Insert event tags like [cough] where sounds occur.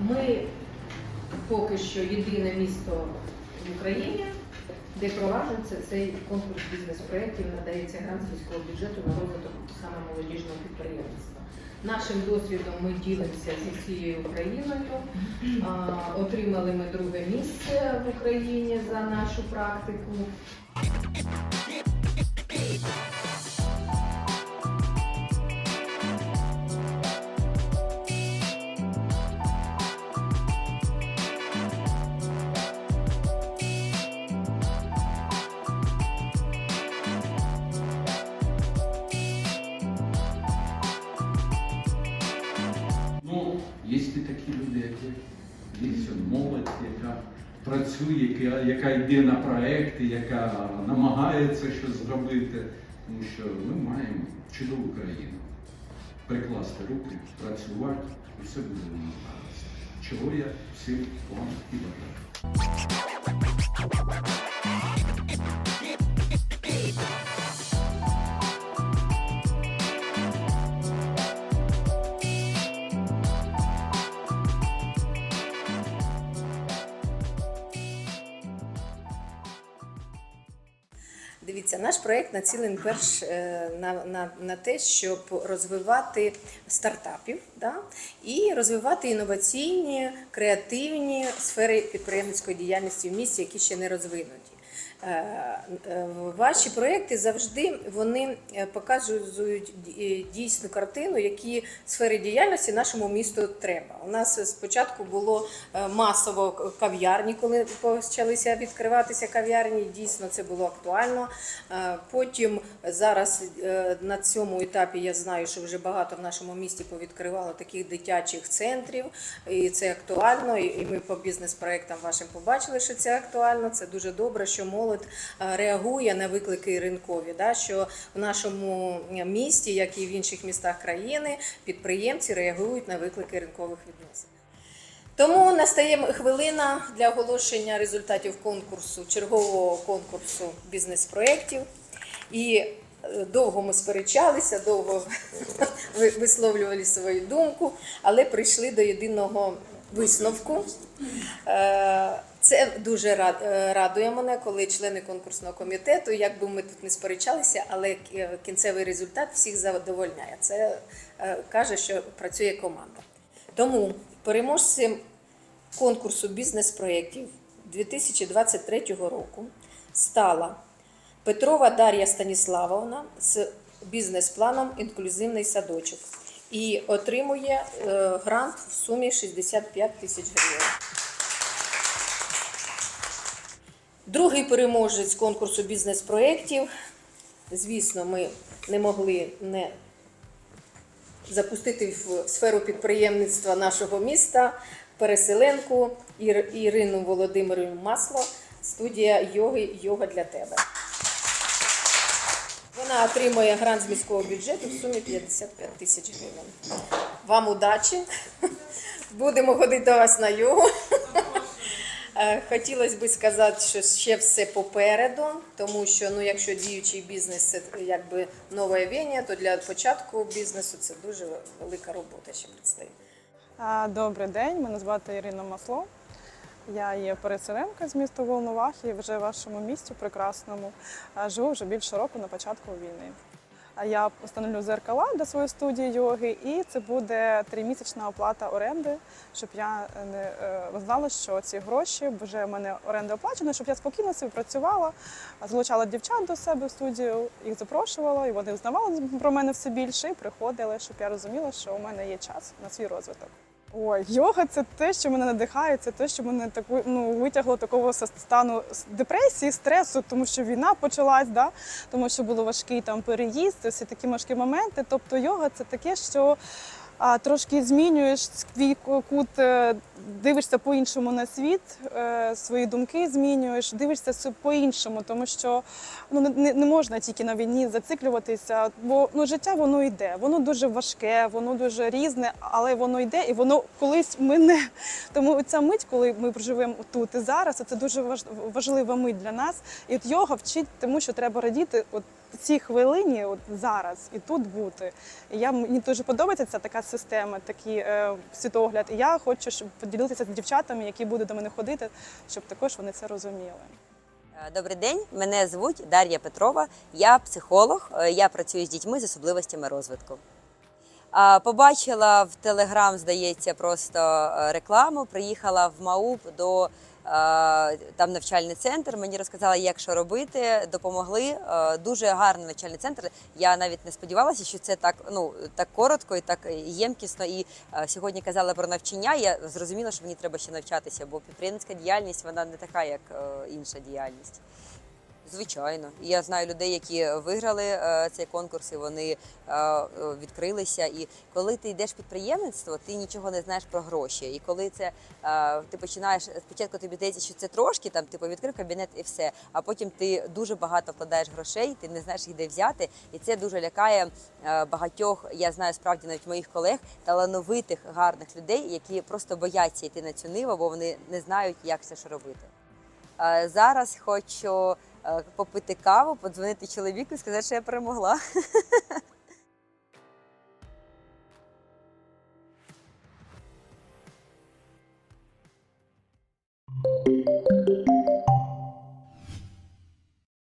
Ми поки що єдине місто в Україні, де проваджується цей конкурс бізнес-проєктів, надається грант з міського бюджету на розвиток саме молодіжного підприємництва. Нашим досвідом ми ділимося зі всією Україною. Отримали ми друге місце в Україні за нашу практику. Є такі люди, як ви. Є молодь, яка працює, яка, яка йде на проекти, яка намагається щось зробити. Тому що ми маємо чудову країну. Прикласти руки, працювати, і все буде намагатися. Чого я всім вам і бажаю. Дивіться, наш проект націлений перш е, на, на, на те, щоб розвивати стартапів да? і розвивати інноваційні, креативні сфери підприємницької діяльності в місті, які ще не розвинуті. Е, е, Ваші проекти завжди вони е, показують дійсну картину, які сфери діяльності нашому місту треба. У нас спочатку було масово кав'ярні, коли почалися відкриватися кав'ярні. Дійсно, це було актуально. Потім зараз на цьому етапі я знаю, що вже багато в нашому місті повідкривало таких дитячих центрів, і це актуально. І ми по бізнес-проектам вашим побачили, що це актуально. Це дуже добре, що молодь е, реагує на виклики ринкові. Да? Що в нашому місті, як і в інших містах країни, підприємці реагують на виклики ринкових відносин. Тому настає хвилина для оголошення результатів конкурсу, чергового конкурсу бізнес-проєктів. І е, довго ми сперечалися, довго [laughs] висловлювали свою думку, але прийшли до єдиного висновку. Це дуже е, радує мене, коли члени конкурсного комітету, як би ми тут не сперечалися, але е, кінцевий результат всіх задовольняє. Це е, каже, що працює команда. Тому переможцем конкурсу бізнес-проєктів 2023 року стала Петрова Дар'я Станіславовна з бізнес-планом Інклюзивний садочок і отримує грант в сумі 65 тисяч гривень. Другий переможець конкурсу бізнес-проєктів. Звісно, ми не могли не запустити в сферу підприємництва нашого міста переселенку Ірину Володимирівну Масло, студія йоги Йога для тебе. Вона отримує грант з міського бюджету в сумі 55 тисяч гривень. Вам удачі! Будемо ходити до вас на йогу. Е, Хотілося б сказати, що ще все попереду, тому що ну, якщо діючий бізнес це якби нове віння, то для початку бізнесу це дуже велика робота ще предстоїть. Добрий день, мене звати Ірина Масло. Я є переселенка з міста Волновахи, вже в вашому місті прекрасному. Живу вже більше року на початку війни. Я встановлю зеркала до своєї студії йоги, і це буде тримісячна оплата оренди, щоб я не е, знала, що ці гроші вже в мене оренда оплачена, щоб я спокійно собі працювала, залучала дівчат до себе в студію, їх запрошувала, і вони узнавали про мене все більше і приходили, щоб я розуміла, що у мене є час на свій розвиток. Ой, йога це те, що мене надихає, це те, що мене таку ну витягло такого стану депресії, стресу, тому що війна почалась, да? тому що було важкий там переїзд, всі такі важкі моменти. Тобто йога це таке, що а, трошки змінюєш свій ку- кут е, дивишся по-іншому на світ, е, свої думки змінюєш, дивишся по-іншому, тому що ну, не, не можна тільки на війні зациклюватися, бо ну, життя воно йде, воно дуже важке, воно дуже різне, але воно йде і воно колись мине. Тому ця мить, коли ми проживемо тут і зараз, це дуже важ- важлива мить для нас. І от йога вчить тому, що треба радіти от цій хвилині, от зараз і тут бути. Я мені дуже подобається ця така система, такий е, світогляд. І я хочу, щоб поділитися з дівчатами, які будуть до мене ходити, щоб також вони це розуміли. Е, Добрий день, мене звуть Дар'я Петрова. Я психолог. Е, Я працюю з дітьми з особливостями розвитку. Побачила в Телеграм, здається, просто е, рекламу. Приїхала в МАУП до е, там навчальний центр. Мені розказали, як що робити, допомогли. Е, Дуже гарний навчальний центр. Я навіть не сподівалася, що це так ну так коротко і так ємкісно. І сьогодні казали про навчання. Я зрозуміла, що мені треба ще навчатися, бо підприємницька діяльність вона не така, як інша діяльність. Звичайно, я знаю людей, які виграли е, цей конкурс, і вони е, відкрилися. І коли ти йдеш в підприємництво, ти нічого не знаєш про гроші. І коли це е, ти починаєш спочатку, тобі здається, що це трошки, там типу відкрив кабінет і все. А потім ти дуже багато вкладаєш грошей, ти не знаєш їх де взяти, і це дуже лякає багатьох. Я знаю справді навіть моїх колег, талановитих гарних людей, які просто бояться йти на цю ниву, бо вони не знають, як це ж робити. Зараз хочу попити каву, подзвонити чоловіку і сказати, що я перемогла. [laughs]